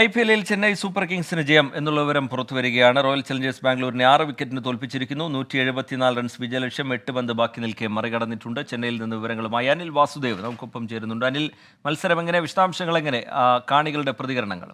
I P എല്ലിൽ Chennai super കിങ്സിന് ജയം എന്നുള്ള വിവരം പുറത്തുവരികയാണ് റോയൽ ചലഞ്ചേഴ്സ് ബാംഗ്ലൂരിനെ ആറ് വിക്കറ്റിന് തോൽപ്പിച്ചിരിക്കുന്നു. നൂറ്റി എഴുപത്തിനാല് റൺസ് വിജയലക്ഷ്യം എട്ട് പന്ത് ബാക്കി നിൽക്കെ മറികടന്നിട്ടുണ്ട്. ചെന്നൈയിൽ നിന്ന് വിവരങ്ങളുമായി അനിൽ വാസുദേവ് നമുക്കൊപ്പം ചേരുന്നുണ്ട്. അനിൽ മത്സരം എങ്ങനെ? വിശദാംശങ്ങൾ എങ്ങനെ? കാണികളുടെ പ്രതികരണങ്ങൾ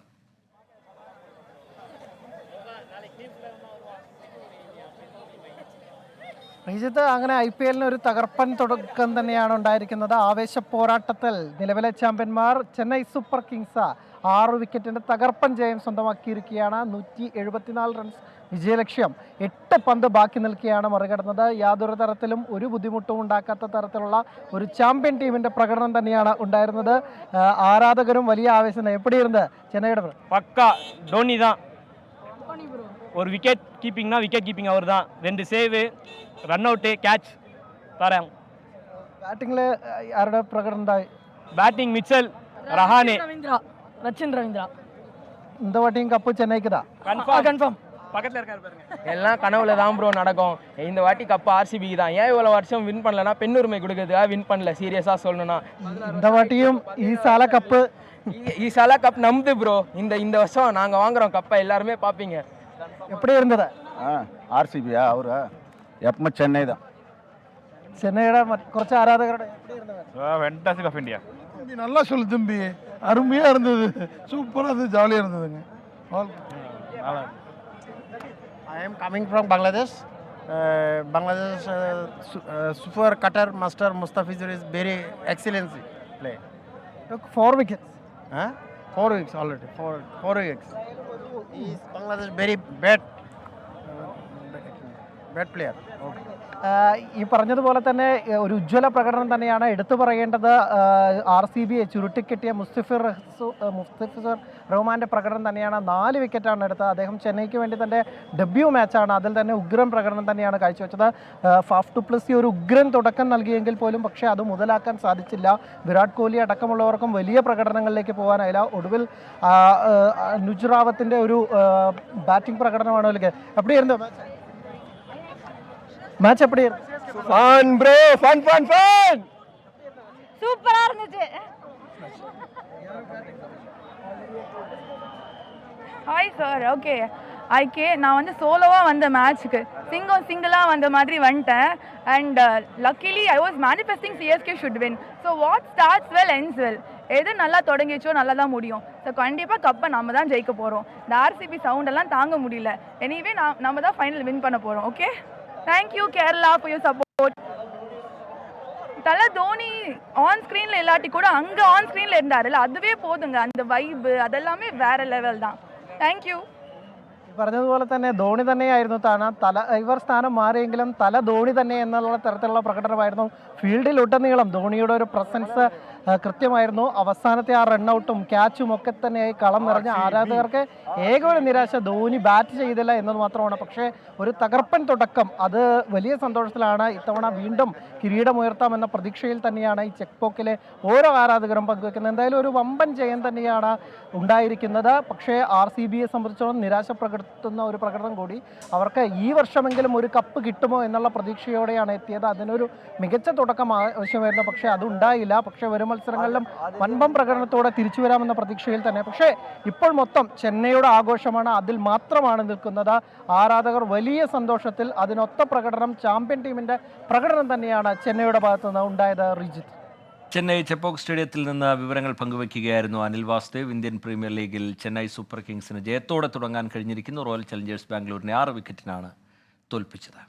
ശ്രീജിത്ത് അങ്ങനെ ഐ പി എല്ലിന് ഒരു തകർപ്പൻ തുടക്കം തന്നെയാണ് ഉണ്ടായിരിക്കുന്നത്. ആവേശ പോരാട്ടത്തിൽ നിലവിലെ ചാമ്പ്യന്മാർ ചെന്നൈ സൂപ്പർ കിങ്സ് ആറ് വിക്കറ്റിന്റെ തകർപ്പൻ ജയം സ്വന്തമാക്കിയിരിക്കുകയാണ്. നൂറ്റി എഴുപത്തിനാല് റൺസ് വിജയലക്ഷ്യം എട്ട് പന്ത് ബാക്കി നിൽക്കുകയാണ് മറികടന്നത്. യാതൊരു തരത്തിലും ഒരു ബുദ്ധിമുട്ടും ഉണ്ടാക്കാത്ത തരത്തിലുള്ള ഒരു ചാമ്പ്യൻ ടീമിന്റെ പ്രകടനം തന്നെയാണ് ഉണ്ടായിരുന്നത്. ആരാധകരും വലിയ ആവേശം എപ്പിടിയിരുന്നത് ചെന്നൈയുടെ പക്ക ധോണി ஒரு விக்கெட் கீப்பிங்னா விக்கெட் கீப்பிங் அவர் தான் ரெண்டு சேவு ரன் அவுட்டு கேட்ச் தரேன். பேட்டிங்கில் யாரோட பிரகடன் தான் பேட்டிங் மிச்சல் ரஹானே. ரவீந்திரா. ரச்சின் ரவீந்திரா. இந்த வாட்டியும் கப்பு சென்னைக்கு தான் கன்ஃபார்ம் கன்ஃபார்ம் பக்கத்தில் இருக்காரு பாருங்க. எல்லாம் கனவுல தான் ப்ரோ நடக்கும். இந்த வாட்டி கப்பு ஆர்சிபிக்கு தான். ஏன் இவ்வளோ வருஷம் வின் பண்ணலன்னா பெண்ணுரிமை கொடுக்குறதுக்காக வின் பண்ணல சீரியஸாக சொல்லணும்னா. இந்த வாட்டியும் ஈசால கப்பு ஈசால கப் நம்புது ப்ரோ இந்த இந்த வருஷம் நாங்கள் வாங்குறோம் கப்பை எல்லாருமே பார்ப்பீங்க. எப்படி இருந்தது ആർ സി ബിയാ അവര് എപ്പം ചെന്നൈ தான் ചെന്നൈയുടെ മറ്റ് കുറച്ച് ആരാധകരുടെ எப்படி இருந்தது ஃபென்டாஸ்டிக் ஆஃப் இந்தியா தம்பி நல்லா சொல்லு தம்பி அருமையாக இருந்தது சூப்பராக இருந்தது ஜாலியாக இருந்ததுங்க all I am coming from Bangladesh. Uh, Bangladesh uh, su- uh, super cutter master Mustafizur is very excellency play. took four wickets is Bangladesh very bad, uh, bad player. ഈ പറഞ്ഞതുപോലെ തന്നെ ഒരു ഉജ്ജ്വല പ്രകടനം തന്നെയാണ് എടുത്തു പറയേണ്ടത്. ആർ സി ബിയെ ചുരുട്ടിക്കെട്ടിയ മുസ്തഫിർ മുസ്തഫിർ റഹ്മാന്റെ പ്രകടനം തന്നെയാണ് നാല് വിക്കറ്റാണ് എടുത്തത്. അദ്ദേഹം ചെന്നൈക്ക് വേണ്ടി തന്റെ ഡെബ്യൂ മാച്ചാണ് അതിൽ തന്നെ ഉഗ്രൻ പ്രകടനം തന്നെയാണ് കാഴ്ചവെച്ചത്. ഫാഫ് ടു പ്ലസ് ഒരു ഉഗ്രൻ തുടക്കം നൽകിയെങ്കിൽ പോലും പക്ഷേ അത് മുതലാക്കാൻ സാധിച്ചില്ല. വിരാട് കോഹ്ലി അടക്കമുള്ളവർക്കും വലിയ പ്രകടനങ്ങളിലേക്ക് പോകാനായില്ല. ഒടുവിൽ റാവത്തിന്റെ ഒരു ബാറ്റിംഗ് പ്രകടനമാണ് അല്ലെങ്കിൽ എപ്പിടിയായിരുന്നു மேட்ச் எப்படி fun bro fun fun fun சூப்பரா இருந்துச்சு. ஹாய் சார் ஓகே ஐகே நான் வந்து சோலோவாக வந்த மேட்ச்சுக்கு சிங்கம் சிங்கிளாக வந்த மாதிரி வந்துட்டேன். And luckily I was manifesting CSK should win so what starts well ends well எது நல்லா தொடங்கிச்சோ நல்லா தான் முடியும். ஸோ கண்டிப்பாக கப்பை நம்ம தான் ஜெயிக்க போகிறோம் இந்த ஆர்சிபி சவுண்டெல்லாம் தாங்க முடியல. எனிவே நான் நம்ம தான் ஃபைனல் வின் பண்ண போகிறோம் okay thank you Kerala for your support தலை தோனி ஆன் ஸ்க்ரீனில் இல்லாட்டி கூட அங்கே ஆன் ஸ்க்ரீனில் இருந்தாருல்ல அதுவே போதுங்க அந்த வைப்பு அதெல்லாமே வேற லெவல் தான் தேங்க்யூ ഈ പറഞ്ഞതുപോലെ തന്നെ ധോണി തന്നെയായിരുന്നു താന തല ഇവർ സ്ഥാനം മാറിയെങ്കിലും തല ധോണി തന്നെ എന്നുള്ള തരത്തിലുള്ള പ്രകടനമായിരുന്നു ഫീൽഡിൽ ഉടനീളം ധോണിയുടെ ഒരു പ്രസൻസ് കൃത്യമായിരുന്നു. അവസാനത്തെ ആ റണ്ണൗട്ടും ക്യാച്ചും ഒക്കെ തന്നെ കളം നിറഞ്ഞ ആരാധകർക്ക് ഏക ഒരു നിരാശ. ധോണി ബാറ്റ് ചെയ്തില്ല എന്നത് മാത്രമാണ്. പക്ഷേ ഒരു തകർപ്പൻ തുടക്കം. അത് വലിയ സന്തോഷത്തിലാണ്. ഇത്തവണ വീണ്ടും കിരീടമുയർത്താമെന്ന പ്രതീക്ഷയിൽ തന്നെയാണ് ഈ ചെക്ക് പോക്കിലെ ഓരോ ആരാധകരും പങ്കുവെക്കുന്നത്. എന്തായാലും ഒരു വമ്പൻ ജയം തന്നെയാണ് ഉണ്ടായിരിക്കുന്നത്. പക്ഷേ ആർ സി ബിയെ സംബന്ധിച്ചോളം നിരാശ പ്രകടത്തുന്ന ഒരു പ്രകടനം കൂടി അവർക്ക് ഈ വർഷമെങ്കിലും ഒരു കപ്പ് കിട്ടുമോ എന്നുള്ള പ്രതീക്ഷയോടെയാണ് എത്തിയത്. അതിനൊരു മികച്ച തുടക്കം ആവശ്യമായിരുന്നു. പക്ഷേ അതുണ്ടായില്ല പക്ഷേ വരും മത്സരങ്ങളിലും വൻപം പ്രകടനത്തോടെ തിരിച്ചു വരാമെന്ന പ്രതീക്ഷയിൽ തന്നെ. പക്ഷേ ഇപ്പോൾ മൊത്തം ചെന്നൈയുടെ ആഘോഷമാണ് അതിൽ മാത്രമാണ് നിൽക്കുന്നത്. ആരാധകർ വലിയ സന്തോഷത്തിൽ അതിനൊത്ത പ്രകടനം ചാമ്പ്യൻ ടീമിന്റെ പ്രകടനം തന്നെയാണ് ചെന്നൈയുടെ ഭാഗത്തു നിന്ന് ഉണ്ടായത് റിജിത്ത്. ചെന്നൈ ചെപ്പോക്ക് സ്റ്റേഡിയത്തിൽ നിന്ന് വിവരങ്ങൾ പങ്കുവയ്ക്കുകയായിരുന്നു അനിൽ വാസുദേവ്. ഇന്ത്യൻ പ്രീമിയർ ലീഗിൽ ചെന്നൈ സൂപ്പർ കിങ്സിന് ജയത്തോടെ തുടങ്ങാൻ കഴിഞ്ഞിരിക്കുന്നു. റോയൽ ചലഞ്ചേഴ്സ് ബാംഗ്ലൂരിനെ ആറ് വിക്കറ്റിനാണ് തോൽപ്പിച്ചത്.